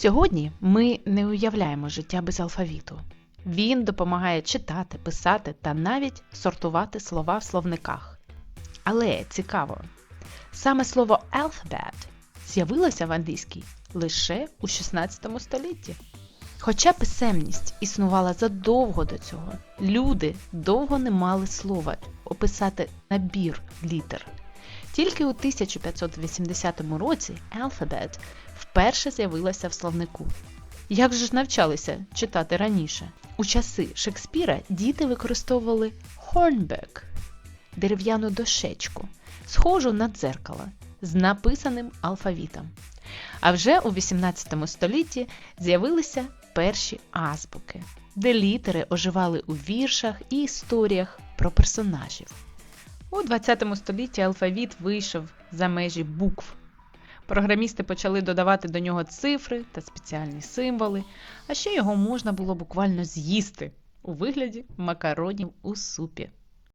Сьогодні ми не уявляємо життя без алфавіту. Він допомагає читати, писати та навіть сортувати слова в словниках. Але цікаво, саме слово alphabet з'явилося в англійській лише у 16 столітті. Хоча писемність існувала задовго до цього, люди довго не мали слова описати набір літер. Тільки у 1580 році alphabet вперше з'явилася в словнику. Як же ж навчалися читати раніше? У часи Шекспіра діти використовували hornbook – дерев'яну дощечку, схожу на дзеркало з написаним алфавітом. А вже у 18 столітті з'явилися перші азбуки, де літери оживали у віршах і історіях про персонажів. У 20 столітті алфавіт вийшов за межі букв. Програмісти почали додавати до нього цифри та спеціальні символи, а ще його можна було буквально з'їсти у вигляді макаронів у супі.